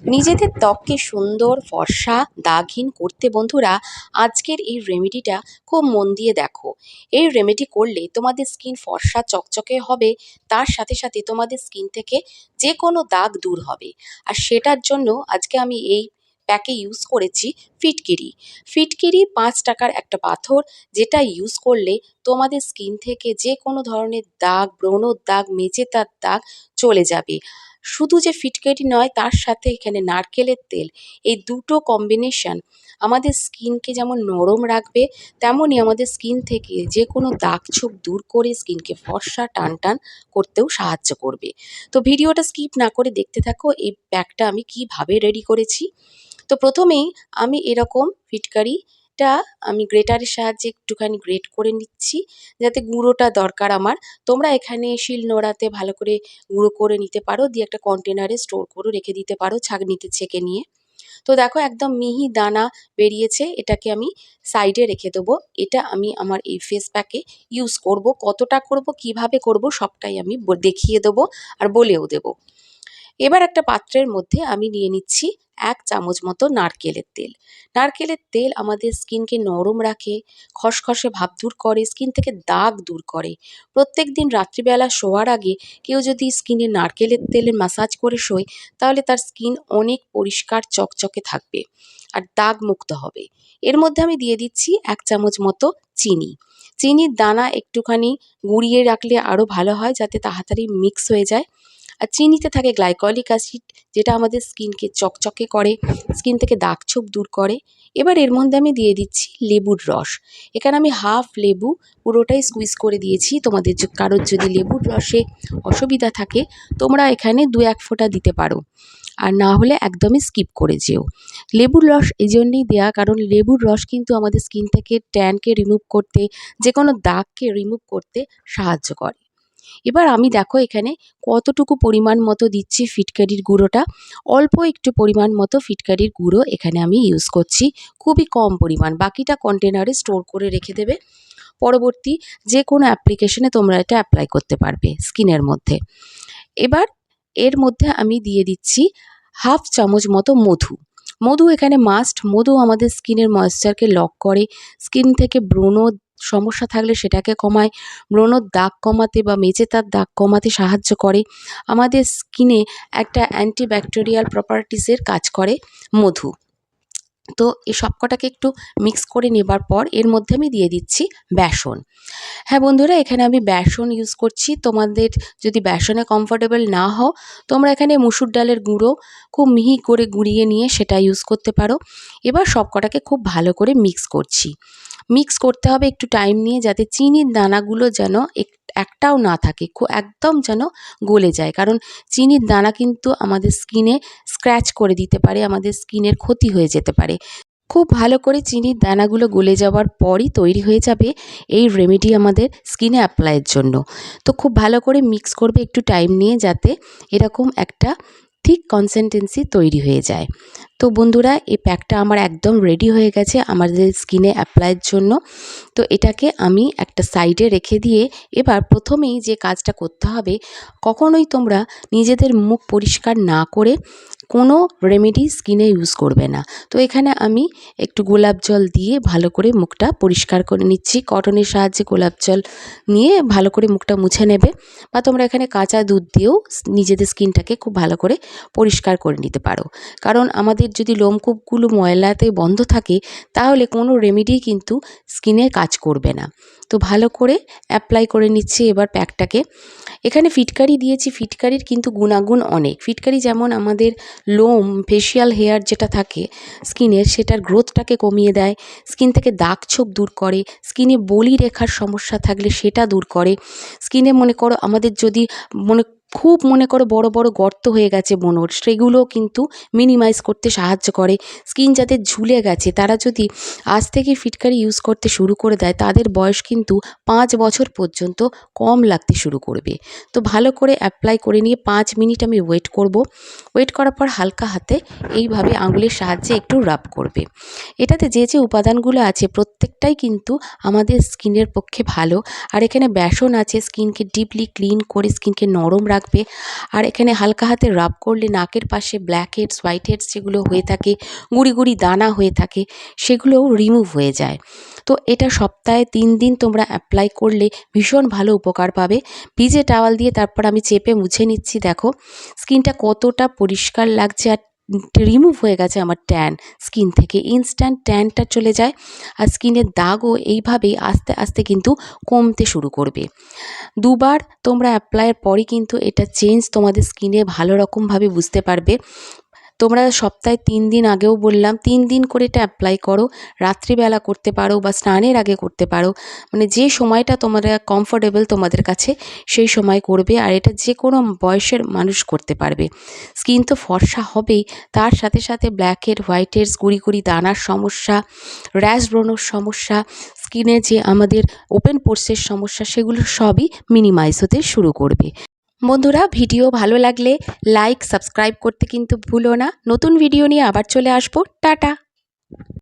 নিজেদের ত্বককে সুন্দর, ফর্সা, দাগহীন করতে বন্ধুরা, আজকের এই রেমেডিটা খুব মন দিয়ে দেখো। এই রেমেডি করলে তোমাদের স্কিন ফর্সা, চকচকে হবে, তার সাথে সাথে তোমাদের স্কিন থেকে যে কোনো দাগ দূর হবে। আর সেটার জন্য আজকে আমি এই প্যাকে ইউজ করেছি ফিটকিরি। ফিটকিরি পাঁচ টাকার একটা পাথর, যেটা ইউজ করলে তোমাদের স্কিন থেকে যে কোনো ধরনের দাগ ব্রণর দাগ মেচেতার দাগ চলে যাবে। শুধু যে ফিটকিরি নয়, তার সাথে এখানে নারকেলের তেল। এই দুটো কম্বিনেশন আমাদের স্কিনকে যেমন নরম রাখবে, তেমনই আমাদের স্কিন থেকে যে কোনো দাগ ছোপ দূর করে স্কিনকে ফর্সা টান টান করতেও সাহায্য করবে। তো ভিডিওটা স্কিপ না করে দেখতে থাকো, এই প্যাকটা আমি কীভাবে রেডি করেছি। তো প্রথমেই আমি এরকম ফিটকারিটা আমি গ্রেটারের সাহায্যে একটুখানি গ্রেট করে নিচ্ছি, যাতে গুঁড়োটা দরকার আমার। তোমরা এখানে শিল নোড়াতে ভালো করে গুঁড়ো করে নিতে পারো, দিয়ে একটা কন্টেনারে স্টোর করে রেখে দিতে পারো ছাঁকনিতে ছেঁকে নিয়ে। তো দেখো একদম মিহি দানা বেরিয়েছে, এটাকে আমি সাইডে রেখে দেবো। এটা আমি আমার এই ফেস প্যাকে ইউজ করব। কতটা করব, কীভাবে করব, সবটাই আমি দেখিয়ে দেবো আর বলেও দেবো। এবার একটা পাত্রের মধ্যে আমি নিয়ে নিচ্ছি এক চামচ মতো নারকেলের তেল। নারকেলের তেল আমাদের স্কিনকে নরম রাখে, খসখসে ভাব দূর করে, স্কিন থেকে দাগ দূর করে। প্রত্যেক দিন রাত্রিবেলা শোয়ার আগে কেউ যদি স্কিনে নারকেলের তেলে মাসাজ করে শোয়, তাহলে তার স্কিন অনেক পরিষ্কার চকচকে থাকবে আর দাগ মুক্ত হবে। এর মধ্যে আমি দিয়ে দিচ্ছি এক চামচ মতো চিনি। চিনির দানা একটুখানি গুঁড়িয়ে রাখলে আরও ভালো হয়, যাতে তাড়াতাড়ি মিক্স হয়ে যায়। আর চিনিতে থাকে গ্লাইকলিক অ্যাসিড যেটা আমাদের স্কিনকে চকচকে করে, স্কিন থেকে দাগ ছোপ দূর করে। এবার এর মধ্যে আমি দিয়ে দিচ্ছি লেবুর রস। এখানে আমি হাফ লেবু পুরোটাই স্কুইজ করে দিয়েছি। তোমাদের কারোর যদি লেবুর রসে অসুবিধা থাকে, তোমরা এখানে দু এক ফোঁটা দিতে পারো। আর না হলে একদমই স্কিপ করে যেও। লেবুর রস এই জন্যেই দেওয়া কারণ লেবুর রস কিন্তু আমাদের স্কিন থেকে ট্যানকে রিমুভ করতে যে কোনো দাগকে রিমুভ করতে সাহায্য করে। এবার আমি দেখো এখানে কতটুকু পরিমাণ মতো দিচ্ছি ফিটকারির গুঁড়োটা। অল্প একটু পরিমাণ মতো ফিটকারির গুঁড়ো এখানে আমি ইউজ করছি। খুবই কম পরিমাণ। বাকিটা কন্টেনারে স্টোর করে রেখে দেবে। পরবর্তী যে কোনো অ্যাপ্লিকেশনে তোমরা এটা অ্যাপ্লাই করতে পারবে স্কিনের মধ্যে। এবার এর মধ্যে আমি দিয়ে দিচ্ছি হাফ চামচ মতো মধু। মধু এখানে মাস্ট মধু আমাদের স্কিনের ময়েশ্চারকে লক করে। স্কিন থেকে ব্রণ সমস্যা থাকলে সেটাকে কমায়। ব্রণর দাগ কমাতে বা মেজেতার দাগ কমাতে সাহায্য করে। আমাদের স্কিনে একটা অ্যান্টিব্যাকটেরিয়াল প্রপার্টিসের কাজ করে মধু। তো এই সবকটাকে একটু মিক্স করে নেবার পর এর মধ্যে আমি দিয়ে দিচ্ছি বেসন। হ্যাঁ বন্ধুরা, এখানে আমি বেসন ইউজ করছি। তোমাদের যদি বেসনে কমফোর্টেবল না হও, তোমরা এখানে মুসুর ডালের গুঁড়ো খুব মিহি করে গুঁড়িয়ে নিয়ে সেটা ইউজ করতে পারো। এবার সবকটাকে খুব ভালো করে মিক্স করছি। মিক্স করতে হবে একটু টাইম নিয়ে যাতে চিনির দানাগুলো যেন একটাও না থাকে খুব একদম যেন গলে যায়। কারণ চিনির দানা কিন্তু আমাদের স্কিনে স্ক্র্যাচ করে দিতে পারে, আমাদের স্কিনের ক্ষতি হয়ে যেতে পারে। খুব ভালো করে চিনির দানাগুলো গলে যাওয়ার পরই তৈরি হয়ে যাবে এই রেমেডি আমাদের স্কিনে অ্যাপ্লাইয়ের জন্য। তো খুব ভালো করে মিক্স করবে, একটু টাইম নিয়ে যাতে এরকম একটা ঠিক কনসিস্টেন্সি তৈরি হয়ে যায়। তো বন্ধুরা, এই প্যাকটা আমার একদম রেডি হয়ে গেছে আমাদের স্কিনে অ্যাপ্লাইয়ের জন্য। তো এটাকে আমি একটা সাইডে রেখে দিয়ে এবার প্রথমেই যে কাজটা করতে হবে, কখনোই তোমরা নিজেদের মুখ পরিষ্কার না করে কোনো রেমেডি স্কিনে ইউজ করবে না। তো এখানে আমি একটু গোলাপ জল দিয়ে ভালো করে মুখটা পরিষ্কার করে নিচ্ছি। কটনের সাহায্যে গোলাপ জল নিয়ে ভালো করে মুখটা মুছে নেবে বা তোমরা এখানে কাঁচা দুধ দিয়েও নিজেদের স্কিনটাকে খুব ভালো করে পরিষ্কার করে নিতে পারো। কারণ আমাদের যদি লোমকূপগুলো ময়লাতে বন্ধ থাকে, তাহলে কোনো রেমেডি কিন্তু স্কিনে কাজ করবে না। তো ভালো করে অ্যাপ্লাই করে নিচ্ছি এবার প্যাকটাকে। এখানে ফিটকারি দিয়েছি, ফিটকারির কিন্তু গুণাগুণ অনেক। ফিটকারি যেমন আমাদের লোম ফেসিয়াল হেয়ার যেটা থাকে স্কিনের, সেটার গ্রোথটাকে কমিয়ে দেয়, স্কিন থেকে দাগ ছোপ দূর করে, স্কিনে বলি রেখার সমস্যা থাকলে সেটা দূর করে। স্কিনে মনে করো আমাদের যদি মনে খুব মনে করো বড় বড় গর্ত হয়ে গেছে বনোর। সেগুলোও কিন্তু মিনিমাইজ করতে সাহায্য করে। স্কিন যাদের ঝুলে গেছে, তারা যদি আজ থেকে ফিটকারি ইউজ করতে শুরু করে দেয়, তাদের বয়স কিন্তু পাঁচ বছর পর্যন্ত কম লাগতে শুরু করবে। তো ভালো করে অ্যাপ্লাই করে নিয়ে পাঁচ মিনিট আমি ওয়েট করব। ওয়েট করার পর হালকা হাতে এইভাবে আঙুলের সাহায্যে একটু রাব করবে। এটাতে যে যে উপাদানগুলো আছে, প্রত্যেকটাই কিন্তু আমাদের স্কিনের পক্ষে ভালো। আর এখানে বেসন আছে স্কিনকে ডিপলি ক্লিন করে স্কিনকে নরম রাখবে। লাগবে। আর এখানে হালকা হাতে রাব করলে নাকের পাশে ব্ল্যাক হেডস হোয়াইট হেডস যেগুলো হয়ে থাকে, গুঁড়ি গুঁড়ি দানা হয়ে থাকে, সেগুলোও রিমুভ হয়ে যায়। তো এটা সপ্তাহে তিন দিন তোমরা অ্যাপ্লাই করলে ভীষণ ভালো উপকার পাবে। ভিজে টাওয়াল দিয়ে তারপর আমি চেপে মুছে নিচ্ছি, দেখো। স্কিনটা কতটা পরিষ্কার লাগছে আর রিমুভ হয়ে গেছে আমার ট্যান স্কিন থেকে ইনস্ট্যান্ট ট্যানটা চলে যায়। আর স্কিনের দাগও এইভাবেই আস্তে আস্তে কিন্তু কমতে শুরু করবে। দুবার তোমরা অ্যাপ্লাইয়ের পরই কিন্তু এটা চেঞ্জ তোমাদের স্কিনে ভালো রকমভাবে বুঝতে পারবে। তোমরা সপ্তাহে তিন দিন আগেও বললাম, তিন দিন করে এটা অ্যাপ্লাই করো, রাত্রিবেলা করতে পারো বা স্নানের আগে করতে পারো। মানে যে সময়টা তোমরা কমফোর্টেবল তোমাদের কাছে, সেই সময় করবে আর এটা যে কোনো বয়সের মানুষ করতে পারবে। স্কিন তো ফর্সা হবেই, তার সাথে সাথে ব্ল্যাকহেড হোয়াইটের গুঁড়ি গুঁড়ি দানার সমস্যা র্যাশ ব্রণর সমস্যা স্কিনে যে আমাদের ওপেন পোর্সের সমস্যা, সেগুলো সবই মিনিমাইজ হতে শুরু করবে। বন্ধুরা, ভিডিও ভালো লাগলে লাইক সাবস্ক্রাইব করতে কিন্তু ভুলো না। নতুন ভিডিও নিয়ে আবার চলে আসব। টাটা!